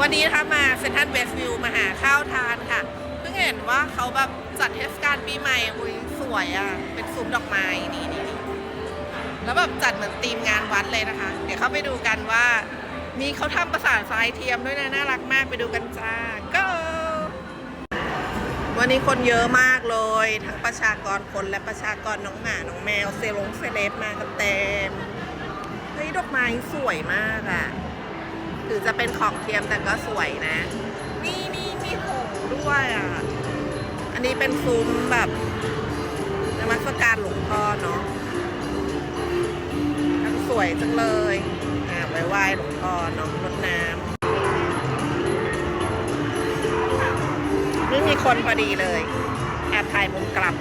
วันนี้นะคะมาเซนทรัลเวสต์วิวมาหาข้าวทานค่ะ เพิ่งเห็นว่าเขาแบบจัดเทศกาลปีใหม่อุ้ยสวยอะ เป็นซุ้มดอกไม้นี่นี่นี่แล้วแบบจัดเหมือนธีมงานวัดเลยนะคะ เดี๋ยวเข้าไปดูกันว่า มีเขาทำประสาททรายเทียมด้วยนะ น่ารักมากไปดูกันจ้า go วันนี้คนเยอะมากเลย ทั้งประชากรคนและประชากรน้องหมาน้องแมวเซลงเซเลบมากันเต็มเฮ้ยดอกไม้สวยมากอะ่ะ ถึงจะเป็นของเทียมแต่ก็สวยนะ นี่นี่มีหงด้วยอะ อันนี้เป็นซุ้มแบบนมัสการหลวงพ่อเนาะทั้งสวยจังเลยอ่าไว้ไหว้หลวงพ่อเนาะรดน้ำนี่มีคนพอดีเลยแอบถ่ายมุมกลับ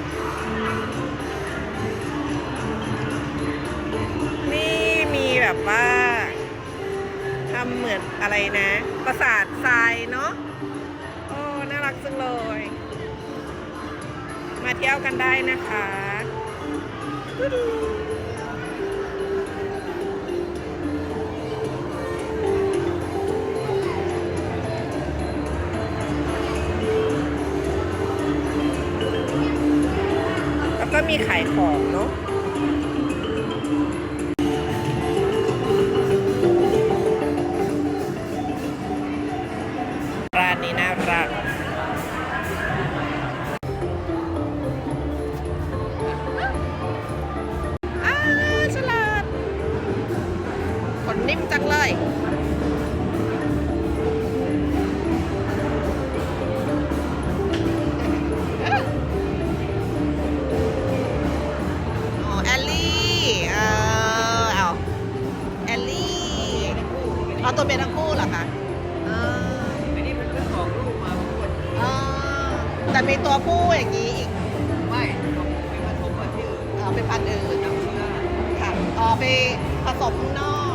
นี่มีแบบว่า ทำเหมือนอะไรนะ ประสาททรายเนาะโอ้น่ารักจังเลย มาเที่ยวกันได้นะคะแล้วก็มีขายของเนาะ นนิ่มจังเลย อ๋อ แอลลี่ เออเอาแอลลี่ เอาตัวเป็นทั้งคู่เหรอคะเอออันนี้มันเพิ่งออกลูกมาพูดอ๋อแต่มีตัวผู้อย่างนี้อีกไม่ต้องไปผสมกับที่อื่นเอาไปพันธุ์อื่นน้ำเชื้อ ค่ะอ๋อไปผสมข้างนอก